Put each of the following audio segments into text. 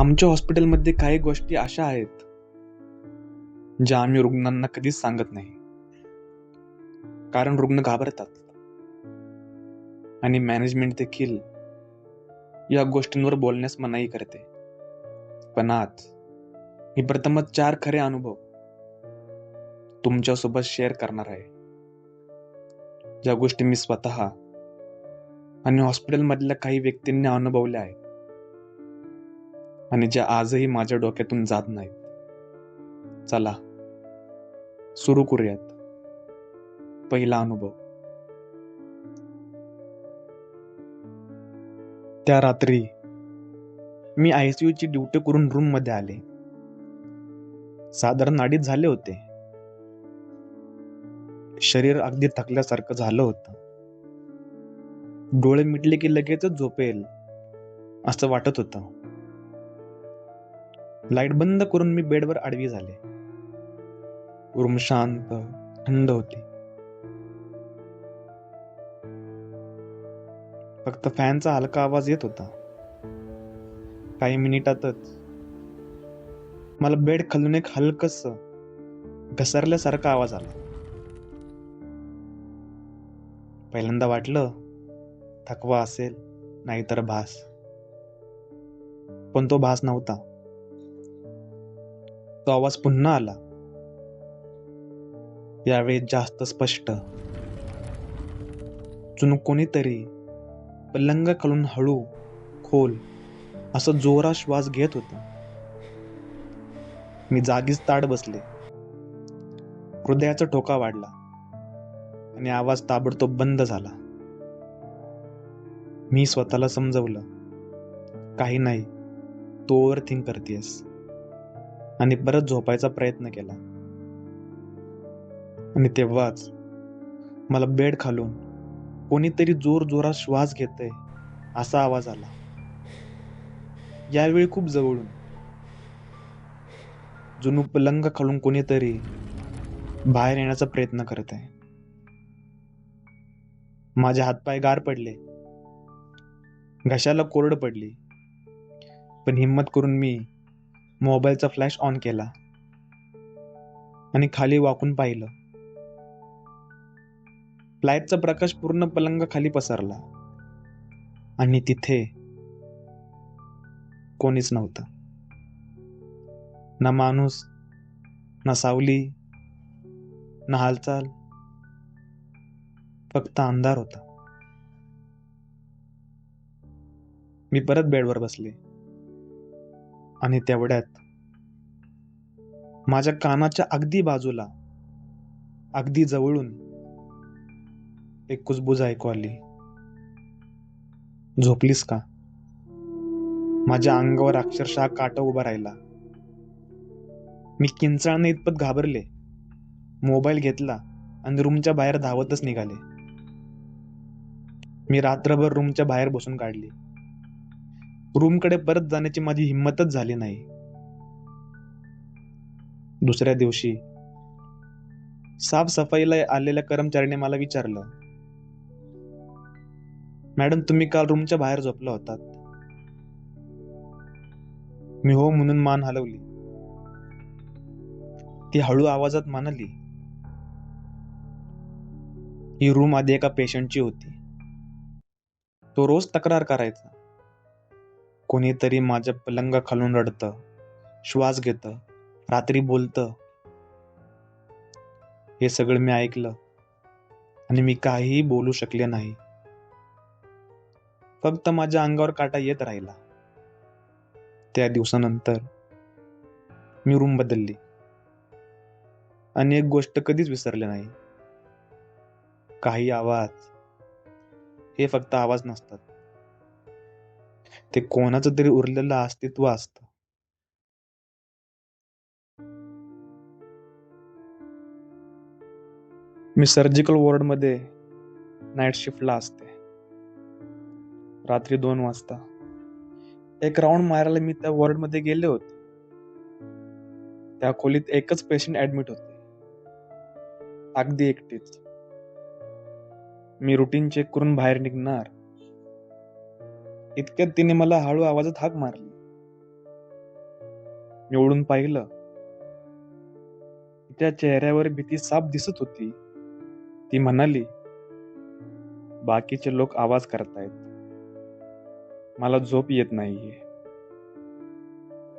आमच्या हॉस्पिटलमध्ये काही गोष्टी अशा आहेत ज्या आम्ही रुग्णांना कधीच सांगत नाही. कारण रुग्ण घाबरतात. आणि मॅनेजमेंट देखील या गोष्टींवर बोलण्यास मनाई करते. पण आज मी प्रथमच चार खरे अनुभव तुमच्यासोबत शेअर करणार आहे. ज्या गोष्टी मी स्वतः आणि हॉस्पिटलमधल्या काही व्यक्तींनी अनुभवल्या आहेत. आणि ज्या आजही माझ्या डोक्यातून जात नाहीत. चला सुरू करूयात. पहिला अनुभव. त्या रात्री मी आयसीयू ची ड्युटी करून रूममध्ये आले. साधारण अडीच झाले होते. शरीर अगदी थकल्यासारखं झालं होतं. डोळे मिटले की लगेचच झोपेल असं वाटत होतं. लाइट बंद करून मी बेडवर आडवी झाले. रूम शांत थंड होती. फक्त फॅनचा हलका आवाज येत होता. काही मिनिटातच. मला बेड खालून एक हलकस घसरल्यासारखा आवाज आला. पहिल्यांदा वाटलं थकवा असेल नाहीतर भास. पण तो भास नव्हता. तो आवाज पुन्हा आला. यावेळी जास्त स्पष्ट. जणू कोणीतरी पलंग खालून हळू खोल असा जोरा श्वास घेत होता. मी जागीच ताड बसले. हृदयाचा ठोका वाढला आणि आवाज ताबडतोब बंद झाला. मी स्वतःला समजवलं. काही नाही तो ओव्हर थिंक करतेस. आणि परत झोपायचा प्रयत्न केला. आणि तेव्हाच मला बेड खालून कोणीतरी जोर जोरात श्वास घेतय असा आवाज आला. यावेळी खूप जवळून जुनू पलंग खालून कोणीतरी बाहेर येण्याचा प्रयत्न करत आहे. माझे हातपाय गार पडले. घशाला कोरड पडली. पण हिम्मत करून मी मोबाईलचा फ्लॅश ऑन केला. आणि खाली वाकून पाहिलं. लाईटचा प्रकाश पूर्ण पलंग खाली पसरला. आणि तिथे कोणीच नव्हतं. ना माणूस ना सावली ना हालचाल. फक्त अंधार होता. मी परत बेडवर बसले. आणि तेवढ्यात माझ्या कानाच्या अगदी बाजूला अगदी जवळून एक कुजबुज ऐकू आली. झोपलीस का? माझ्या अंगावर अक्षरशः काटा उभा राहिला. मी किंचाळने इतपत घाबरले. मोबाईल घेतला आणि रूमच्या बाहेर धावतच निघाले. मी रात्रभर रूमच्या बाहेर बसून काढली. रूमकडे परत जाण्याची माझी हिंमतच झाली नाही. दुसऱ्या दिवशी साफसफाईला आलेल्या कर्मचाऱ्याने मला विचारलं मॅडम तुम्ही काल रूमच्या बाहेर झोपला होतात. मी हो म्हणून मान हलवली. ती हळू आवाजात म्हणाली ही रूम आधी एका पेशंटची होती. तो रोज तक्रार करायचा. कोणीतरी माझ्या पलंग खालून रडतं श्वास घेत रात्री बोलतं. हे सगळं मी ऐकलं आणि मी काहीही बोलू शकले नाही. फक्त माझ्या अंगावर काटा येत राहिला. त्या दिवसानंतर मी रूम बदलली. आणि एक गोष्ट कधीच विसरले नाही. काही आवाज हे फक्त आवाज नसतात. ते कोणाचं तरी उरलेलं अस्तित्व असतं. मी सर्जिकल वॉर्डमध्ये नाईट शिफ्टला असते. रात्री दोन वाजता. एक राऊंड मारायला मी त्या वॉर्डमध्ये गेले होते. त्या खोलीत एकच पेशंट ऍडमिट होते. अगदी एकटीच. मी रुटीन चेक करून बाहेर निघणार. इतक्यात तिने मला हळू आवाजात हाक मारली. मी ओढून पाहिलं. त्या चेहऱ्यावर भीती साफ दिसत होती. ती म्हणाली बाकीचे लोक आवाज करतायत. मला झोप येत नाहीये.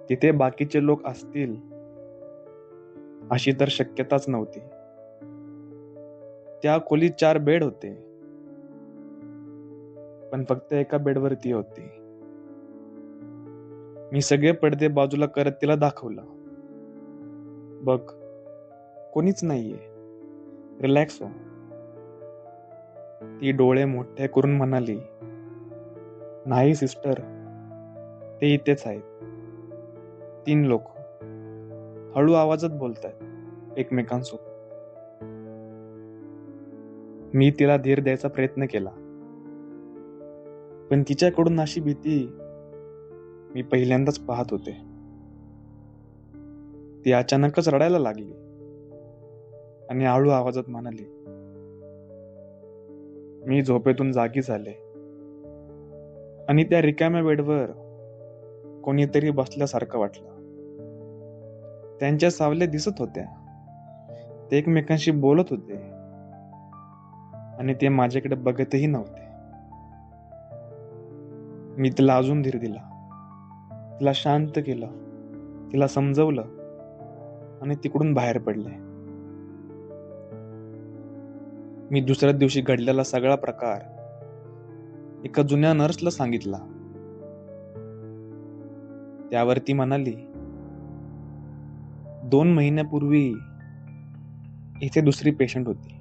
तिथे बाकीचे लोक असतील अशी तर शक्यताच नव्हती. त्या खोलीत चार बेड होते. पण फक्त एका बेडवर ती होती. मी सगळे पडदे बाजूला करत तिला दाखवलं. बघ कोणीच नाहीये. रिलॅक्स हो. ती डोळे मोठे करून म्हणाली नाही सिस्टर. ते इथेच आहेत. तीन लोक. हळू आवाजात बोलतायत एकमेकांसोबत. मी तिला धीर द्यायचा प्रयत्न केला. पण तिच्याकडून अशी भीती मी पहिल्यांदाच पाहत होते. ती अचानकच रडायला लागली आणि हळू आवाजात म्हणाली मी झोपेतून जागी झाले आणि त्या रिकाम्या बेडवर कोणीतरी बसल्यासारखं वाटलं. त्यांच्या सावल्या दिसत होत्या. ते एकमेकांशी बोलत होते आणि ते माझ्याकडे बघतही नव्हते. मी तिला अजून धीर दिला. तिला शांत केलं. तिला समजवलं. आणि तिकडून बाहेर पडले. मी दुसऱ्या दिवशी घडलेला सगळा प्रकार एका जुन्या नर्सला सांगितला. त्यावर ती म्हणाली दोन महिन्यापूर्वी इथे दुसरी पेशंट होती.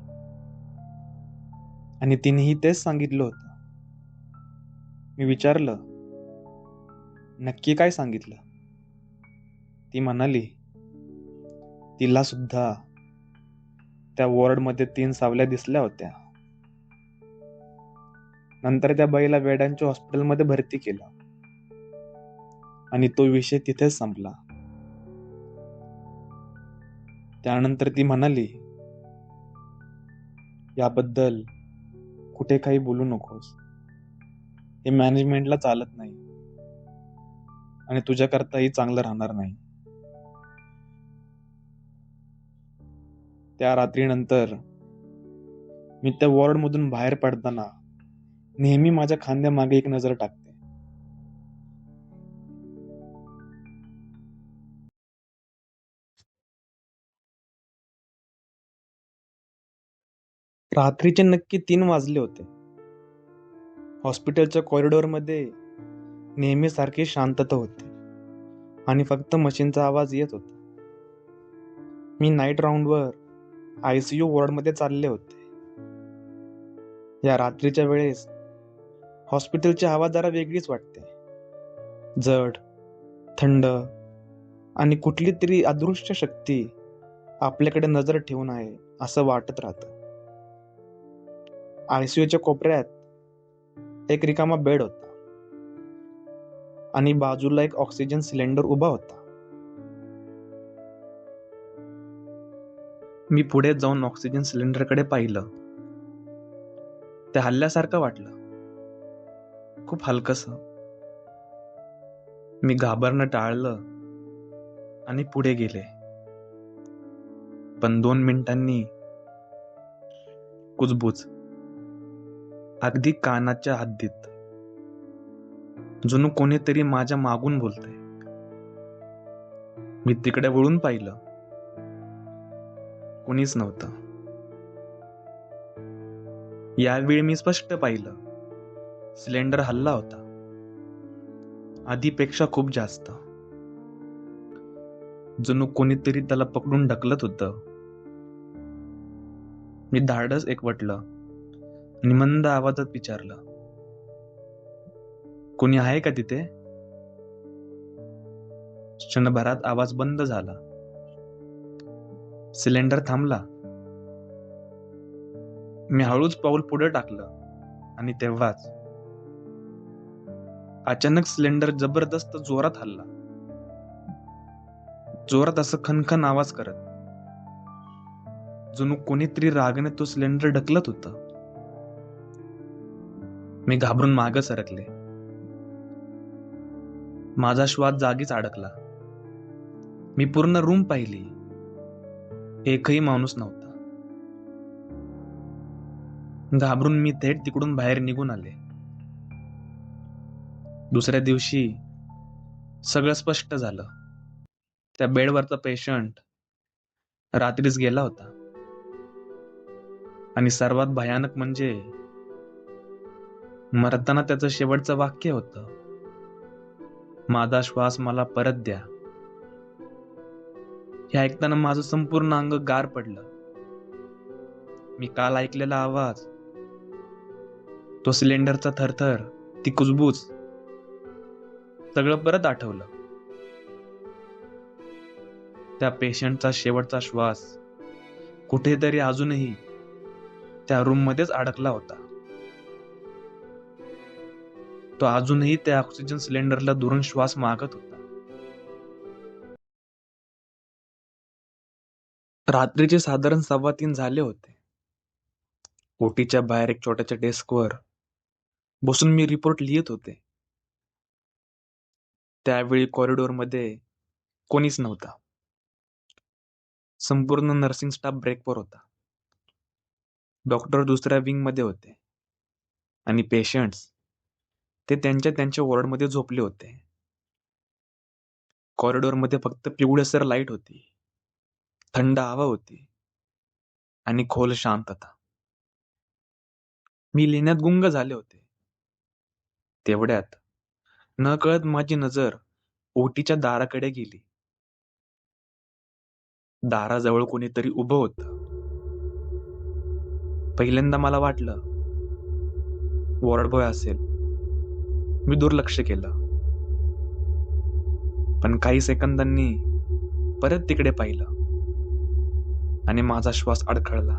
आणि तिनेही तेच सांगितलं होतं. मी विचारलं नक्की काय सांगितलं? ती म्हणाली तिला सुद्धा त्या वॉर्डमध्ये तीन सावल्या दिसल्या होत्या. नंतर त्या बाईला वेडांच्या हॉस्पिटलमध्ये भरती केलं. आणि तो विषय तिथेच संपला. त्यानंतर ती म्हणाली याबद्दल कुठे काही बोलू नकोस. हे मॅनेजमेंटला चालत नाही. आणि तुझ्याकरताही चांगलं राहणार नाही. त्या रात्रीनंतर मी त्या वॉर्डमधून बाहेर पडताना नेहमी माझ्या खांद्यामागे एक नजर टाकते. रात्रीचे नक्की तीन वाजले होते. हॉस्पिटलच्या कॉरिडॉरमध्ये नेहमीसारखी शांतता होती. आणि फक्त मशीनचा आवाज येत होता. मी नाईट राऊंडवर आयसीयू वॉर्डमध्ये चालले होते. या रात्रीच्या वेळेस हॉस्पिटलची हवा जरा वेगळीच वाटते. जड थंड आणि कुठली तरी अदृश्य शक्ती आपल्याकडे नजर ठेवून आहे असं वाटत राहतं. आयसीयूच्या कोपऱ्यात एक रिकामा बेड होता. आणि बाजूला एक ऑक्सिजन सिलेंडर उभा होता. मी पुढे जाऊन ऑक्सिजन सिलेंडरकडे पाहिलं. ते हल्ल्यासारखं वाटलं. खूप हलकस. मी घाबरणं टाळलं आणि पुढे गेले. पण दोन मिनिटांनी कुजबूज. अगदी कानाच्या हद्दीत. जणू कोणीतरी माझ्या मागून बोलतय. मी तिकडे वळून पाहिलं. कोणीच नव्हतं. यावेळी मी स्पष्ट पाहिलं. सिलेंडर हल्ला होता. आधीपेक्षा खूप जास्त. जणू कोणीतरी त्याला पकडून ढकलत होतं. मी धाडस एकवटलं. आणि मंद आवाजात विचारलं कोणी आहे का तिथे? क्षणभरात आवाज बंद झाला. सिलेंडर थांबला. मी हळूच पाऊल पुढे टाकलं आणि तेव्हाच अचानक सिलेंडर जबरदस्त जोरात हल्ला. जोरात असं खनखन आवाज करत. जणू कोणीतरी रागाने तो सिलेंडर ढकलत होता. मी घाबरून माग सरकले. माझा श्वास जागीच अडकला. मी पूर्ण रूम पाहिली. एकही माणूस नव्हता. घाबरून मी थेट तिकडून बाहेर निघून आले. दुसऱ्या दिवशी सगळं स्पष्ट झालं. त्या बेडवरचा पेशंट रात्रीच गेला होता. आणि सर्वात भयानक म्हणजे मरताना त्याचं शेवटचं वाक्य होतं. माझा श्वास मला परत द्या. हे ऐकताना माझं संपूर्ण अंग गार पडलं. मी काल ऐकलेला आवाज. तो सिलेंडरचा थरथर ती कुजबूज. सगळं परत आठवलं. त्या पेशंटचा शेवटचा श्वास कुठेतरी अजूनही त्या रूम मध्येच अडकला होता. तो अजूनही त्या ऑक्सिजन सिलेंडरला दुरून श्वास मागत होता. रात्रीचे साधारण सव्वा तीन झाले होते. ओटीच्या बाहेर एक छोट्याच्या डेस्कवर बसून मी रिपोर्ट लिहित होते. त्यावेळी कॉरिडॉरमध्ये कोणीच नव्हता. संपूर्ण नर्सिंग स्टाफ ब्रेकवर होता. डॉक्टर दुसऱ्या विंगमध्ये होते. आणि पेशंट्स ते त्यांच्या त्यांच्या वॉर्डमध्ये झोपले होते. कॉरिडॉरमध्ये फक्त पिवळसर लाइट होती. थंड हवा होती. आणि खोल शांतता मी लिहिण्यात गुंग झाले होते. तेवढ्यात न कळत माझी नजर ओटीच्या दाराकडे गेली. दाराजवळ कोणीतरी उभं होत. पहिल्यांदा मला वाटलं वॉर्ड बॉय असेल. मी दुर्लक्ष केलं. पण काही सेकंदांनी परत तिकडे पाहिलं. आणि माझा श्वास अडखळला.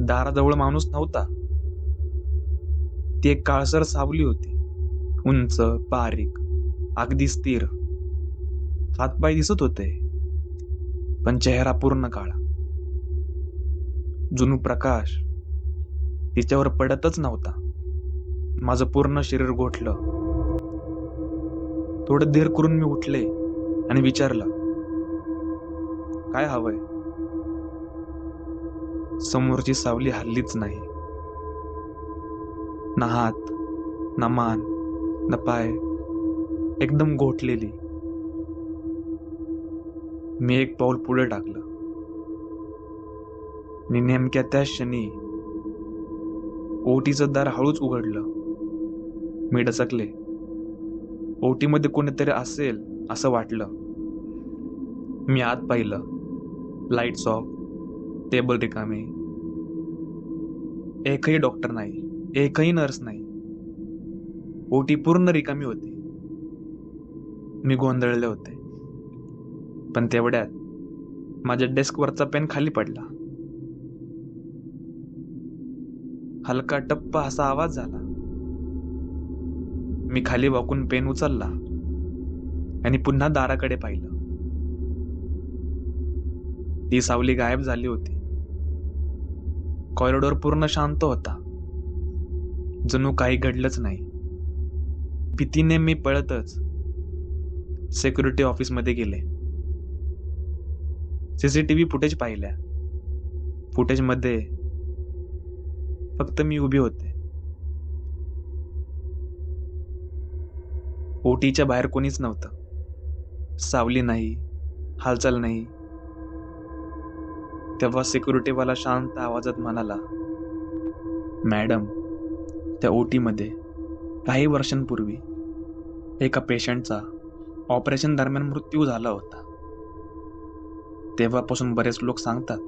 दाराजवळ माणूस नव्हता. ती एक काळसर सावली होती. उंच बारीक अगदी स्थिर. हातपाय दिसत होते. पण चेहरा पूर्ण काळा. जुनू प्रकाश तिच्यावर पडतच नव्हता. माझं पूर्ण शरीर गोठलं थोडं धीर करून मी उठले आणि विचारलं काय हवंय? समोरची सावली हल्लीच नाही. ना हात ना मान ना पाय एकदम गोठलेली मी एक पाऊल पुढे टाकलं. मी नेमक्या त्या क्षणी ओटीचं दार हळूच उघडलं. मी डचकले ओटीमध्ये कोणीतरी असेल असं वाटलं. मी आत पाहिलं. लाईट्स ऑफ टेबल रिकामे. एकही डॉक्टर नाही एकही नर्स नाही. ओटी पूर्ण रिकामी होती. मी गोंधळले होते. पण तेवढ्यात माझ्या डेस्कवरचा पेन खाली पडला. हलका टप्प असा आवाज झाला. मी खाली वाकून पेन उचलला आणि पुन्हा दाराकडे पाहिलं. ती सावली गायब झाली होती. कॉरिडॉर पूर्ण शांत होता. जणू काही घडलंच नाही. भीतीने मी पळतच सेक्युरिटी ऑफिसमध्ये गेले. सीसीटीव्ही फुटेज पाहिल्या. फुटेजमध्ये फक्त मी उभी होते. ओटीच्या बाहेर कोणीच नव्हतं. सावली नाही हालचाल नाही. तेव्हा सिक्युरिटीवाला शांत आवाजात म्हणाला मॅडम त्या ओटीमध्ये काही वर्षांपूर्वी एका पेशंटचा ऑपरेशन दरम्यान मृत्यू झाला होता. तेव्हापासून बरेच लोक सांगतात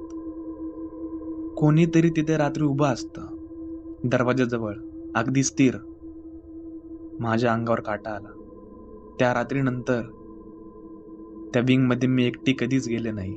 कोणीतरी तिथे रात्री उभं असतं दरवाजाजवळ अगदी स्थिर. माझ्या अंगावर काटा आला. त्या रात्रीनंतर त्या विंगमध्ये मी एकटी कधीच गेले नाही.